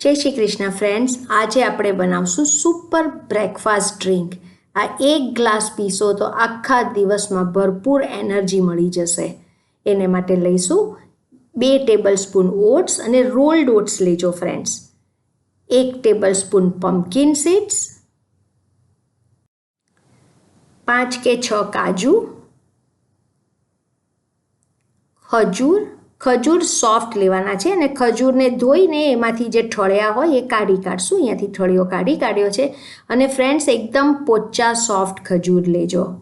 જય શ્રી કૃષ્ણ ફ્રેન્ડ્સ આજે આપણે બનાવશું સુપર બ્રેકફાસ્ટ ડ્રિંક આ એક ગ્લાસ પીશો તો આખા દિવસમાં ભરપૂર એનર્જી મળી જશે. એને માટે લઈશું બે ટેબલ સ્પૂન ઓટ્સ અને રોલ્ડ ઓટ્સ લેજો ફ્રેન્ડ્સ એક ટેબલ સ્પૂન પમ્પકિન સીડ્સ પાંચ કે છ કાજુ. ખજૂર. ખજૂર સોફ્ટ લેવાના છે અને ખજૂરને ધોઈને એમાંથી જે ઠળિયા હોય એ કાઢી કાઢશું. અહીંયાથી ઠળિયો કાઢી કાઢ્યો છે. અને ફ્રેન્ડ્સ એકદમ પોચા સોફ્ટ ખજૂર લેજો.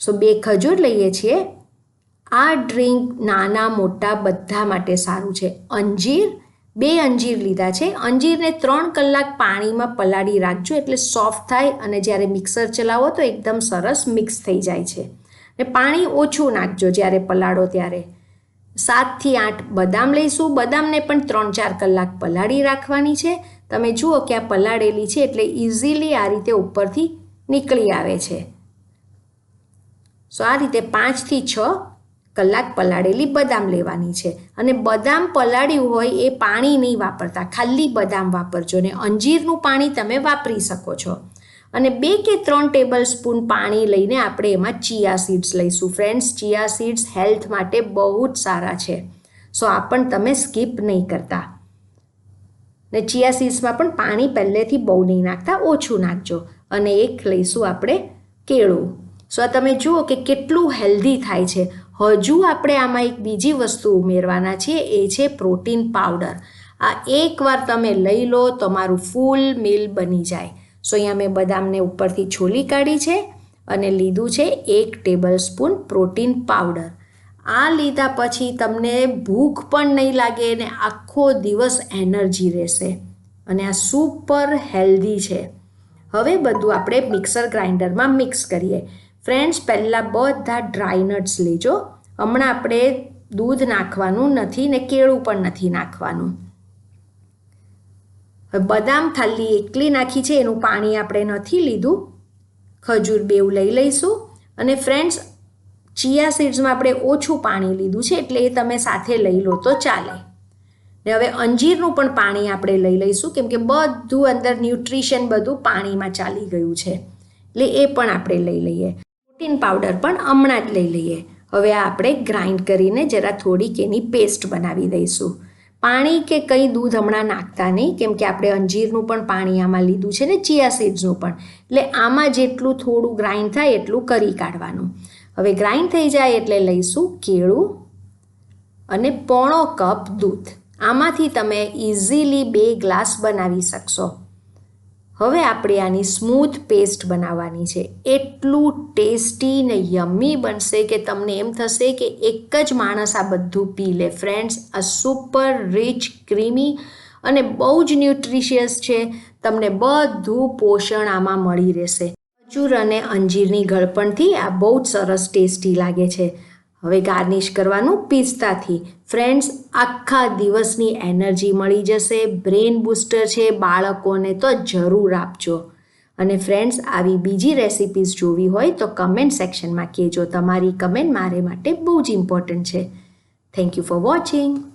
સો બે ખજૂર લઈએ છીએ. આ ડ્રિંક નાના મોટા બધા માટે સારું છે. અંજીર, બે અંજીર લીધા છે. અંજીરને ત્રણ કલાક પાણીમાં પલાળી રાખજો એટલે સોફ્ટ થાય અને જ્યારે મિક્સર ચલાવો તો એકદમ સરસ મિક્સ થઈ જાય છે. ને પાણી ઓછું નાખજો જ્યારે પલાળો ત્યારે. સાતથી આઠ બદામ લઈશું. બદામને પણ ત્રણ ચાર કલાક પલાળી રાખવાની છે. તમે જુઓ કે આ પલાળેલી છે એટલે ઇઝીલી આ રીતે ઉપરથી નીકળી આવે છે. સો આ રીતે પાંચથી છ કલાક પલાળેલી બદામ લેવાની છે. અને બદામ પલાળ્યું હોય એ પાણી નહીં વાપરતા. ખાલી બદામ વાપરજો ને અંજીરનું પાણી તમે વાપરી શકો છો. અને બે કે ત્રણ ટેબલ સ્પૂન પાણી લઈને આપણે એમાં ચિયા સીડ્સ લઈશું. ફ્રેન્ડ્સ, ચિયા સીડ્સ હેલ્થ માટે બહુ જ સારા છે. સો આ પણ તમે સ્કીપ નહીં કરતા. ને ચિયા સીડ્સમાં પણ પાણી પહેલેથી બહુ નહીં નાખતા, ઓછું નાખજો. અને એક લઈશું આપણે કેળું. સો આ તમે જુઓ કે કેટલું હેલ્ધી થાય છે. હજુ આપણે આમાં એક બીજી વસ્તુ ઉમેરવાના છે એ છે પ્રોટીન પાવડર. આ એકવાર તમે લઈ લો, તમારું ફૂલ મિલ બની જાય. સો અહીંયા મેં બદામને ઉપરથી છોલી કાઢી છે અને લીધું છે એક ટેબલ સ્પૂન પ્રોટીન પાવડર. આ લીધા પછી તમને ભૂખ પણ નહીં લાગે અને આખો દિવસ એનર્જી રહેશે અને આ સુપર હેલ્ધી છે. હવે બધું આપણે મિક્સર ગ્રાઇન્ડરમાં મિક્સ કરીએ. ફ્રેન્ડ્સ, પહેલાં બધા ડ્રાયનટ્સ લેજો. હમણાં આપણે દૂધ નાખવાનું નથી ને કેળું પણ નથી નાખવાનું. બદામ ખાલી એકલી નાખી છે, એનું પાણી આપણે નથી લીધું. ખજૂર બેવું લઈ લઈશું. અને ફ્રેન્ડ્સ ચિયા સીડ્સમાં આપણે ઓછું પાણી લીધું છે, એટલે એ તમે સાથે લઈ લો તો ચાલે. ને હવે અંજીરનું પણ પાણી આપણે લઈ લઈશું, કેમ કે બધું અંદર ન્યુટ્રિશન બધું પાણીમાં ચાલી ગયું છે. એટલે એ પણ આપણે લઈ લઈએ. પ્રોટીન પાવડર પણ હમણાં જ લઈ લઈએ. હવે આપણે ગ્રાઇન્ડ કરીને જરા થોડીક એની પેસ્ટ બનાવી દઈશું. પાણી કે કંઈ દૂધ હમણાં નાખતા નહીં, કેમ કે આપણે અંજીરનું પણ પાણી આમાં લીધું છે ને, ચિયા સીડ્સનું પણ. એટલે આમાં જેટલું થોડું ગ્રાઇન્ડ થાય એટલું કરી કાઢવાનું. હવે ગ્રાઇન્ડ થઈ જાય એટલે લઈશું કેળું અને પોણો કપ દૂધ. આમાંથી તમે ઇઝીલી બે ગ્લાસ બનાવી શકશો. હવે આપણે આની સ્મૂથ પેસ્ટ બનાવવાની છે. એટલું ટેસ્ટી ને યમ્મી બનશે કે તમને એમ થશે કે એક જ માણસ આ બધું પી લે. ફ્રેન્ડ્સ આ સુપર રીચ ક્રીમી અને બહુ જ ન્યુટ્રિશિયસ છે. તમને બધું પોષણ આમાં મળી રહેશે. ખજૂર અને અંજીરની ગળપણથી આ બહુ જ સરસ ટેસ્ટી લાગે છે. હવે ગાર્નિશ કરવાનું પિસ્તાથી. ફ્રેન્ડ્સ આખા દિવસની એનર્જી મળી જશે. બ્રેન બૂસ્ટર છે. બાળકોને તો જરૂર આપજો. અને ફ્રેન્ડ્સ આવી બીજી રેસિપીઝ જોવી હોય તો કમેન્ટ સેક્શનમાં કહેજો. તમારી કમેન્ટ મારે માટે બહુ જ ઇમ્પોર્ટન્ટ છે. Thank you for watching